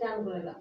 trang vừa lắm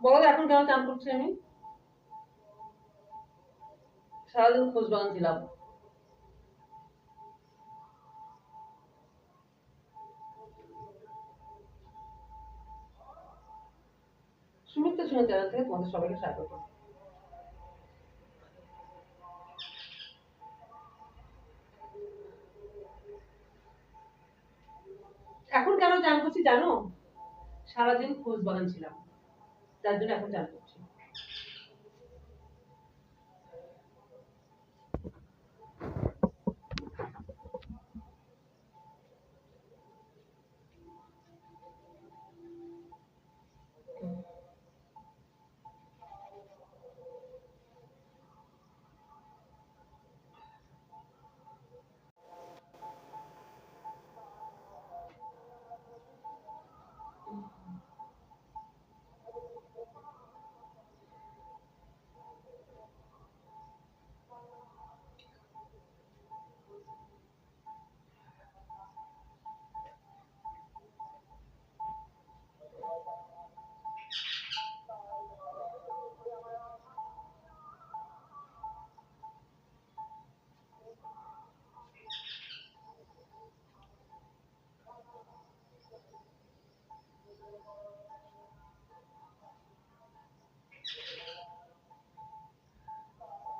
বলো এখন কেন চান করছি আমি? সারাদিন খোঁজ বাগান ছিলাম। সুমিত্র শুনে চ্যানেল থেকে তোমাদের সবাইকে স্বাগত। এখন কেন চান করছি জানো? সারাদিন খোঁজ বাগান ছিলাম। যার জন্য এখন চান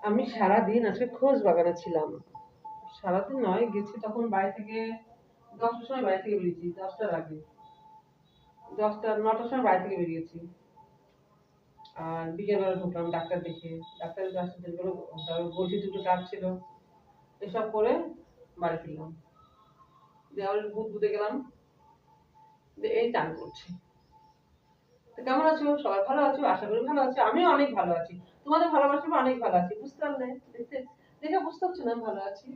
আমি সারাদিন আজকে খোঁজ বাগানে ছিলাম। সারাদিন নয়, গেছি তখন বাড়ি থেকে দশটার সময় বাড়ি থেকে বেরিয়েছি, দশটার আগে। দশটা, নটার সময় বাড়ি থেকে বেরিয়েছি। আর বিকেলবেলা ঢুকলাম ডাক্তার দেখে। ডাক্তারের কাছে যেগুলো বলছি দুটো কাজ ছিল। এসব করে বাড়ি ফিরলাম। আবার বুধ বুধে গেলাম। এই চান করছি। কেমন আছো? সবাই ভালো আছো? আশা করি ভালো আছো। আমিও অনেক ভালো আছি। তোমাদের ভালোবাসা অনেক ভালো আছি। বুঝতে পারলে? দেখতে দেখে বুঝতে পারছ না ভালো আছি?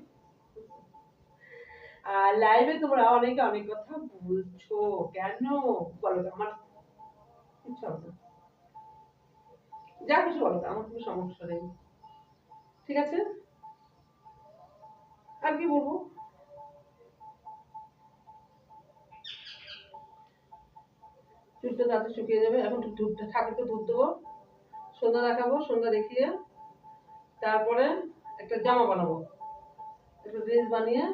আর লাইভে তোমরা অনেকে অনেক কথা বলছো। কেন? বলো আমার যা কিছু বলো আমার কোনো সমস্যা নেই। ঠিক আছে? আর কি বলব? চুলটা তাতে শুকিয়ে যাবে, এখন দুধটা ঠাকুরকে দুধ দেবো। সন্ধ্যা দেখাবো, সন্ধ্যা দেখিয়ে তারপরে একটা জামা বানাবো। একটা ড্রেস বানিয়ে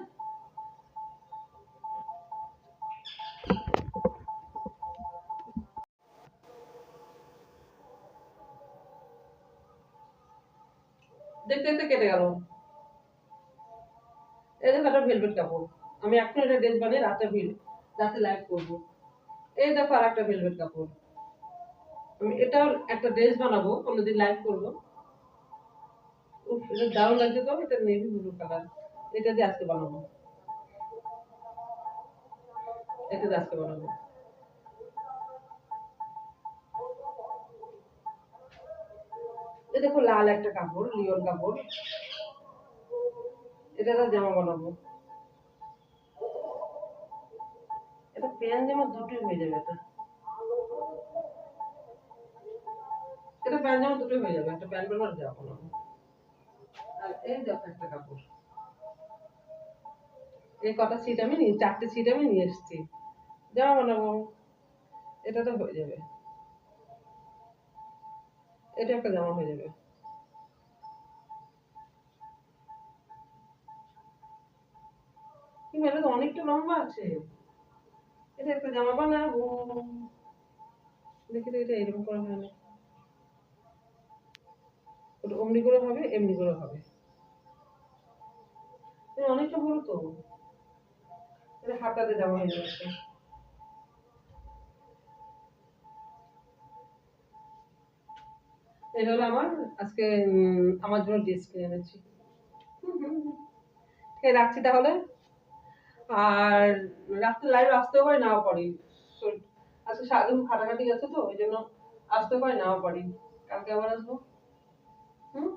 দেখতে দেখতে কেটে গেল। এই দেখো একটা ভেলভেট কাপড়। আমি এখন একটা ড্রেস বানিয়ে রাতে ভিড় রাতে লাইভ করব। এই দেখো আর একটা ভেলভেট কাপড়। আমি এটাও একটা ড্রেস বানাবো, কোনোদিন লাইভ করব। এটা দারুণ লাগছে তো, এটা নেভি ব্লু কালার এটা দিয়ে আজকে বানাবো। এটা দিয়ে আজকে বানাবো। দেখো লাল একটা কাপড় লিওর কাপড়। এটা জামা বানাবো। প্যান্ট জামা দুটোই হয়ে যাবে এটা। এটা প্যান্ট জামা দুটোই হয়ে যাবে, একটা প্যান্ট বানাবো আর জামা বানাবো আর এই দেখো একটা কাপড়। এই কটা সিট আমি নিয়ে, চারটে সিট আমি নিয়ে এসেছি। জামা বানাবো। এটা তো হয়ে যাবে। এটা একটা জামা হয়ে যাবে। কি এটা তো, অনেকটা লম্বা আছে। এটা একটা জামা বানাবো। দেখি তো এটা এরকম করা হয় না। ওটা অমনি করে হবে এমনি করে হবে অনেকটা বড় তো। এটা হাতাতে জামা হয়ে যাচ্ছে। এটা হলো আমার আজকে আমার জন্য ড্রেস কিনে এনেছি। এই রাখছি তাহলে। আর রাত্রে লাইভে আসতেও হয়, নাও পারি আজকে সারাদিন খাটাখাটি গেছে তো, ওই জন্য আসতে হয়, নাও পারি কালকে আবার আসব। হুম?